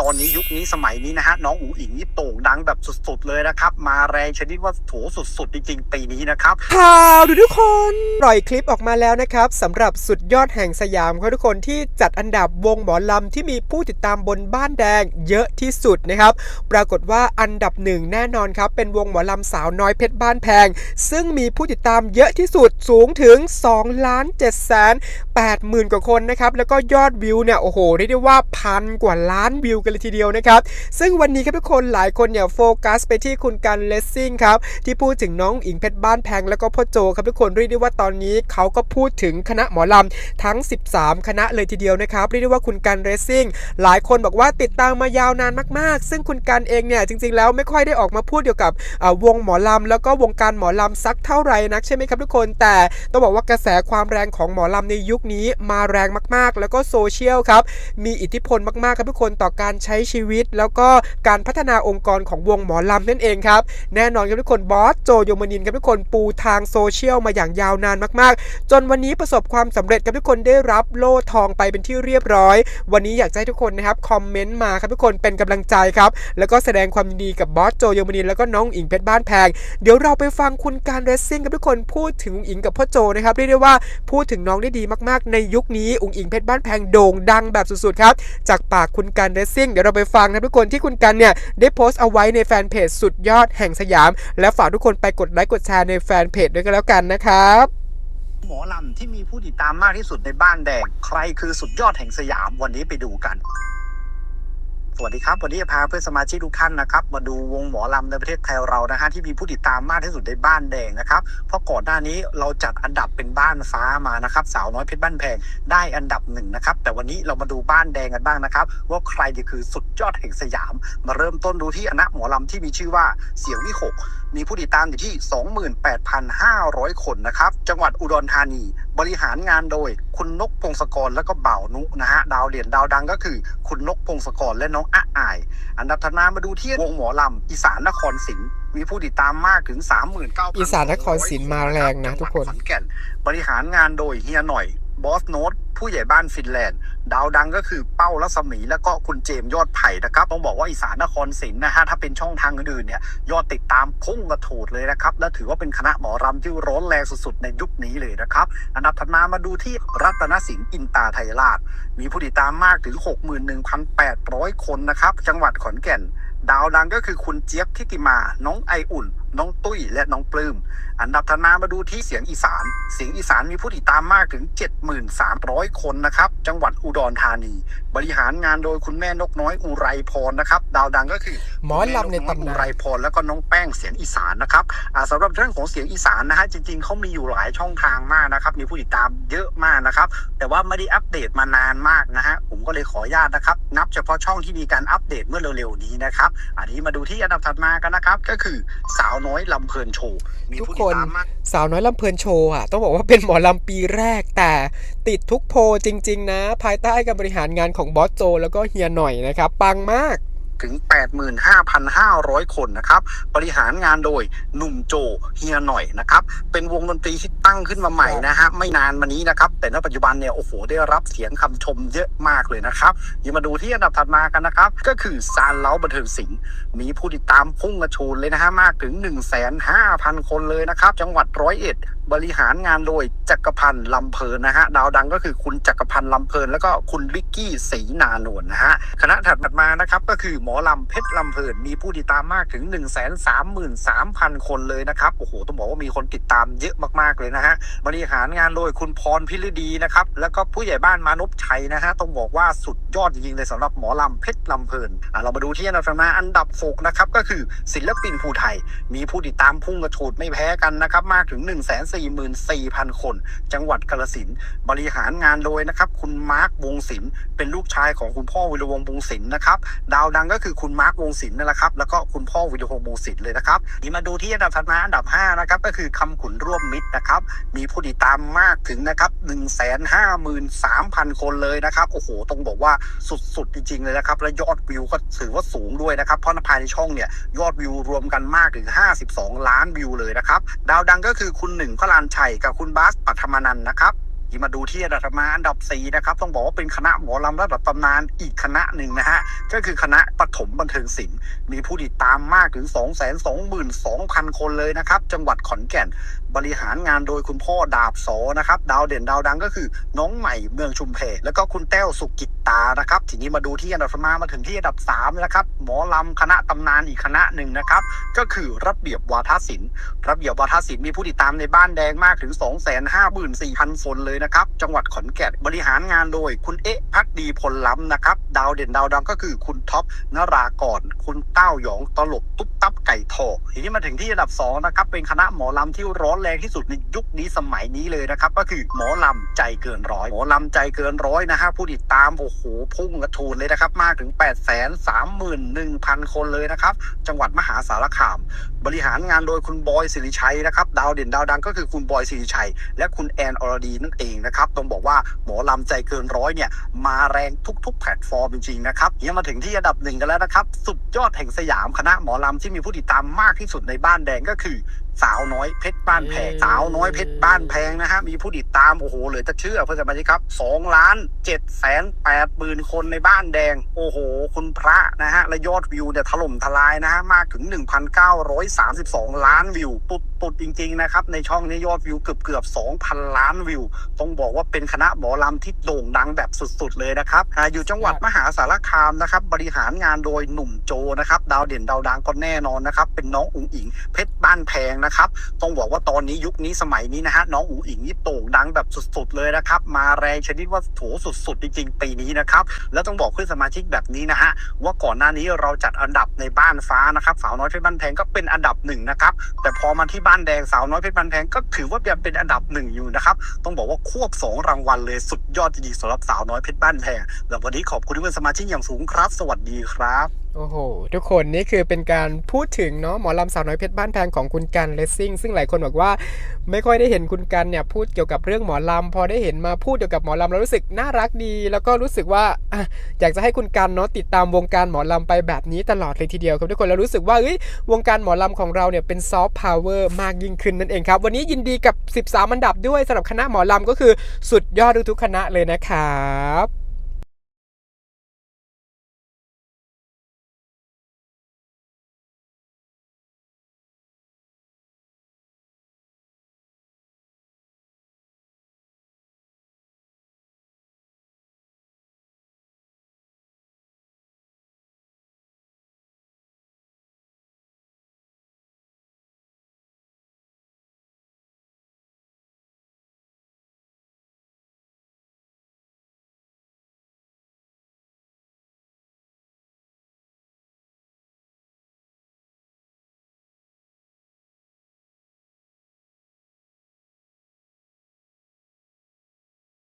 ตอนนี้ยุคนี้สมัยนี้นะฮะน้องอูอิงนี่โด่งดังแบบสุดๆเลยนะครับ มาแรงชนิดว่าโถสุดๆจริงๆปีนี้นะครับข่าวดูทุกคนปล่อยคลิปออกมาแล้วนะครับสำหรับสุดยอดแห่งสยามครับทุกคนที่จัดอันดับวงหมอลำที่มีผู้ติดตามบนบ้านแดงเยอะที่สุดนะครับ ปรากฏว่าอันดับหนึ่งแน่นอนครับ เป็นวงหมอลำสาวน้อยเพชรบ้านแพง ซึ่งมีผู้ติดตามเยอะที่สุดสูงถึง2ล้าน7แสน8หมื่นกว่าคนนะครับแล้วก็ยอดวิวเนี่ยโอ้โหเรียกได้ว่าพันกว่าล้านวิวกันเลยทีเดียวนะครับ ซึ่งวันนี้ครับทุกคนหลายคนเนี่ยโฟกัสไปที่คุณกันเลสซิ่งครับ ที่พูดถึงน้องอิงเพชรบ้านแพงแล้วก็พ่อโจครับทุกคนเรียกได้ว่าตอนนี้เขาก็พูดถึงคณะหมอลำทั้ง 13 คณะเลยทีเดียวนะครับเรียกได้ว่าคุณกันเรซซิ่งหลายคนบอกว่าติดตามมายาวนานมากๆ ซึ่งคุณกันเองเนี่ยจริง ๆ แล้วไม่ค่อยได้ออกมาพูดเกี่ยวกับวงหมอลำแล้วก็วงการหมอลำสักเท่าไหร่นักใช่ไหมครับทุกคนแต่ต้องบอกว่ากระแสความแรงของหมอลำในยุคนี้มาแรงมากๆ แล้วก็โซเชียลครับมีอิทธิพลมากๆครับทุกคนต่อการการใช้ชีวิต แล้วก็การพัฒนาองค์กรของวงหมอลำนั่นเองครับ แน่นอนครับทุกคนบอสโจโยมนินครับทุกคนปูทางโซเชียลมาอย่างยาวนานมากๆ จนวันนี้ประสบความสำเร็จครับทุกคนได้รับโล่ทองไปเป็นที่เรียบร้อย วันนี้อยากให้ทุกคนนะครับคอมเมนต์มาครับทุกคนเป็นกำลังใจครับแล้วก็แสดงความยินดีกับบอสโจโยมนินแล้วก็น้องอิงเพชรบ้านแพง เดี๋ยวเราไปฟังคุณการเรซซิ่งกับทุกคนพูดถึงอิงกับพ่อโจนะครับเรียกได้ว่าพูดถึงน้องได้ดีมากๆ ในยุคนี้อุ๋งอิงเพชรบ้านแพงโด่งดังแบบสุดๆครับจากปากคุณการเรซซิ่งเดี๋ยวเราไปฟังนะทุกคนที่คุณกันเนี่ยได้โพสต์เอาไว้ในแฟนเพจสุดยอดแห่งสยาม และฝากทุกคนไปกดไลค์กดแชร์ในแฟนเพจด้วยกันแล้วกันนะครับหมอลำที่มีผู้ติดตามมากที่สุดในบ้านแดง ใครคือสุดยอดแห่งสยามวันนี้ไปดูกัน สวัสดีครับ วันนี้จะพาเพื่อนสมาชิกทุกท่านนะครับ มาดูวงหมอลำในประเทศไทยเรานะฮะที่มีผู้ติดตามมากที่สุดในบ้านแดงนะครับ เพราะก่อนหน้านี้เราจัดอันดับเป็นบ้านฟ้ามานะครับ สาวน้อยเพชรบ้านแพงได้อันดับหนึ่งนะครับ แต่วันนี้เรามาดูบ้านแดงกันบ้างนะครับ ว่าใครจะคือสุดยอดแห่งสยาม มาเริ่มต้นดูที่คณะหมอลำที่มีชื่อว่าเสียงวิหกมีผู้ติดตามอยู่ที่ 28,500 คนนะครับจังหวัดอุดรธานี บริหารงานโดย คุณนกพงศกรและก็เบ่าวนุนะฮะดาวเหรียญดาวดังก็คือ คุณนกพงศกรและน้องอะอาย อันดับถัดมามาดูที่วงหมอลำอีสานนครศรีมีผู้ติดตามมากถึง 39,000อีสานนครศรีมาแรงนะทุกคนจังหวัดขอนแก่นบริหารงานโดยเฮียหน่อย บอสโนตผู้ใหญ่บ้านฟินแลนด์ ดาวดังก็คือเป้ารัศมี แล้วก็คุณเจมยอดไผ่นะครับ ต้องบอกว่าอีสานนครศรีนะฮะ ถ้าเป็นช่องทางอื่นๆเนี่ย ยอดติดตามพุ่งกระถูดเลยนะครับ และถือว่าเป็นคณะหมอรำที่ร้อนแรงสุดๆ ในยุคนี้เลยนะครับ อันดับถัดมามาดูที่รัตนสินอินตาไทยราช มีผู้ติดตามมากถึง 61,800 คนนะครับ จังหวัดขอนแก่น ดาวดังก็คือคุณเจี๊ยบทิติมา น้องไออุ่นน้องตุ้ยและน้องปลื้ม อันดับถัดมามาดูที่เสียงอีสาน เสียงอีสานมีผู้ติดตามมากถึง73,300 คนนะครับ จังหวัดอุดรธานี บริหารงานโดยคุณแม่นกน้อยอุไรพรนะครับ ดาวดังก็คือหมอลำในตำนานอุไรพรแล้วก็น้องแป้งเสียงอีสานนะครับอ่าสำหรับเรื่องของเสียงอีสานนะฮะจริง ๆเขามีอยู่หลายช่องทางมากนะครับ มีผู้ติดตามเยอะมากนะครับ แต่ว่าไม่ได้อัปเดตมานานมากนะฮะผมก็เลยขออนุญาตนะครับ นับเฉพาะช่องที่มีการอัปเดตเมื่อเร็วๆนี้นะครับ อันนี้มาดูที่อันดับถัดมากันนะครับ ก็คือสาวน้อยลำเพลินโชว์มีทุกผู้คติดนตามมากสาวน้อยลำเพลินโชว์อะต้องบอกว่าเป็นหมอลำปีแรกแต่ติดทุกโพลจริง ๆ นะ ภายใต้การบริหารงานของบอสโจ แล้วก็เฮียหน่อยนะครับ ปังมาก ถึง 85,500 คนนะครับ บริหารงานโดยหนุ่มโจเฮียหน่อยนะครับ เป็นวงดนตรีที่ตั้งขึ้นมาใหม่นะฮะไม่นานมานี้นะครับ แต่ณปัจจุบันเนี่ยโอ้โหได้รับเสียงคำชมเยอะมากเลยนะครับยังมาดูที่อันดับถัดมากันนะครับ ก็คือซานเล้าบันเทิงศิลป์มีผู้ติดตามพุ่งกระชูนเลยนะฮะมากถึง 1,500,000 คนเลยนะครับ จังหวัดร้อยเอ็ด บริหารงานโดยจักรพันธ์ลำเพลินนะฮะดาวดังก็คือคุณจักรพันธ์ลำเพลิน แล้วก็คุณวิกกี้ศรีนานวลนะฮะคณะถัดมานะครับก็คือหมอลำเพชรลำเพลิน มีผู้ติดตามมากถึง 1 3 3 0 0 0 คนเลยนะครับโอ้โหต้องบอกว่ามีคนติดตามเยอะมากๆเลยนะฮะบริหารงานโดยคุณพรพิรดีนะครับแล้วก็ผู้ใหญ่บ้านมานพชัยนะฮะต้องบอกว่าสุดยอดจริงๆเลยสำหรับหมอลำเพชรลำเพลินอะเรามาดูที่อันดับถัดมาอันดับหกนะครับก็คือศิลปินภูไทย มีผู้ติดตามพุ่งกระฉูดไม่แพ้กันนะครับมากถึง1 4 4 0 0 44,000 คน จังหวัดกาฬสินบริหารงานโดยนะครับ คุณมาร์ควงศิลป์เป็นลูกชายของคุณพ่อวิรวงศ์วงศิลป์นะครับดาวดังก็คือคุณมาร์ควงศิลป์นั่นแหละครับแล้วก็คุณพ่อวิรวงศ์วงศิลป์เลยนะครับนี่มาดูที่อันดับถัดมาอันดับ5นะครับก็คือคำขุนร่วมมิตรนะครับมีผู้ติดตามมากถึงนะครับ1 5 3 0 0 0 คนเลยนะครับโอ้โหต้องบอกว่าสุดๆจริงๆเลยนะครับและยอดวิวก็ถือว่าสูงด้วยนะครับเพราะภายในช่องเนี่ยยอดวิวรวมกันมากถึง 52 ล้านวิวเลยนะครับดาวดังก็คือคุณหนึ่งพระลานชัยกับคุณบาสปัทมานันท์นะครับ มาดูที่อันดับมาอันดับสี่นะครับ ต้องบอกว่าเป็นคณะหมอลำระดับตำนานอีกคณะหนึ่งนะฮะ ก็คือคณะปฐมบันเทิงศิลป์มีผู้ติดตามมากถึง 2 2 2 0 0 0 คนเลยนะครับ จังหวัดขอนแก่นบริหารงานโดยคุณพ่อดาบสอนะครับ ดาวเด่นดาวดังก็คือน้องใหม่เมืองชุมเพแล้วก็คุณแต้วสุกิตตานะครับ ทีนี้มาดูที่อันดับมามาถึงที่อันดับ3แล้วครับหมอลำคณะตำนานอีกคณะหนึ่งนะครับ ก็คือระเบียบวาทศิลป์ระเบียบวาทศิลป์มีผู้ติดตามในบ้านแดงมากถึง 254,000 คนเลยนะครับ จังหวัดขอนแก่นบริหารงานโดย คุณเอ๊ะพักดีพลล้ำนะครับ ดาวเด่นดาวดังก็คือคุณท็อปนรากรคุณเต้าหยองตลบตุ๊บตับไก่ทอทีนี้มาถึงที่อันดับ2นะครับเป็นคณะหมอลำที่ร้อนแรงที่สุดในยุคนี้สมัยนี้เลยนะครับ ก็คือหมอลำใจเกินร้อยหมอลำใจเกินร้อยนะฮะผู้ติดตามโอ้โหพุ่งกระทูนเลยนะครับ มากถึง 8 3 1 0 0 0 คนเลยนะครับ จังหวัดมหาสารคาม บริหารงานโดยคุณบอยสิริชัยนะครับ ดาวเด่นดาวดังก็คือคุณบอยสิริชัย และคุณแอนอรดีนั่นเองนะครับ ต้องบอกว่าหมอลำใจเกินร้อยเนี่ย มาแรงทุกๆ แพลตฟอร์มจริงๆนะครับยังมาถึงที่อันดับหนึ่งกันแล้วนะครับ สุดยอดแห่งสยามคณะหมอลำที่มีผู้ติดตามมากที่สุดในบ้านแดงก็คือ สาวน้อยเพชรบ้านแพงอืมสาวน้อยเพชรบ้านแพงนะฮะมีผู้ติดตามโอ้โหเหลือจะเชื่อเพื่อนสมาชิกครับสองล้านเจ็ดแสนแปดหมื่นคนในบ้านแดง โอ้โห คุณพระนะฮะและยอดวิวเนี่ยถล่มทลายนะฮะมากถึง 1,932 ล้านวิวปุดปุดจริง ๆ นะครับ ในช่องนี้ยอดวิวเกือบเกือบ2,000 ล้านวิว ต้องบอกว่าเป็นคณะหมอลำที่โด่งดังแบบสุดๆ เลยนะครับอ่าอยู่จังหวัดมหาสารคามนะครับบริหารงานโดยหนุ่มโจนะครับดาวเด่นดาวดังก็แน่นอนนะครับเป็นน้องอุ๋งอิงเพชรบ้านแพงนะครับ ต้องบอกว่าตอนนี้ยุคนี้สมัยนี้นะฮะน้องอุ๋อิงนี่โด่งดังแบบสุดๆเลยนะครับ มาแรงชนิดว่าโถสุดๆจริงๆปีนี้นะครับ แล้วต้องบอกเพื่อนสมาชิกแบบนี้นะฮะว่าก่อนหน้านี้เราจัดอันดับในบ้านฟ้านะครับ สาวน้อยเพชรบ้านแพงก็เป็นอันดับหนึ่งนะครับ แต่พอมาที่บ้านแดงสาวน้อยเพชรบ้านแพงก็ถือว่ายังเป็นอันดับหนึ่งอยู่นะครับ ต้องบอกว่าควบสองรางวัลเลยสุดยอดจริงๆสำหรับสาวน้อยเพชรบ้านแพงแล้ววันนี้ขอบคุณเพื่อนสมาชิกอย่างสูงครับ สวัสดีครับโอ้โห ทุกคนนี่คือเป็นการพูดถึงเนาะหมอลำสาวน้อยเพชรบ้านแพงของคุณกันเลสซิ่งซึ่งหลายคนบอกว่าไม่ค่อยได้เห็นคุณกันเนี่ยพูดเกี่ยวกับเรื่องหมอลำพอได้เห็นมาพูดเกี่ยวกับหมอลำแล้วรู้สึกน่ารักดี แล้วก็รู้สึกว่าออยากจะให้คุณกันเนาะติดตามวงการหมอลำไปแบบนี้ตลอดเลยทีเดียวครับทุกคนแล้วรู้สึกว่าเอ้ยวงการหมอลำของเราเนี่ยเป็นซอฟต์พาวเวอร์มากยิ่งขึ้นนั่นเองครับวันนี้ยินดีกับ 13 อันดับด้วยสำหรับคณะหมอลำก็คือสุดยอดทุกๆคณะเลยนะครับ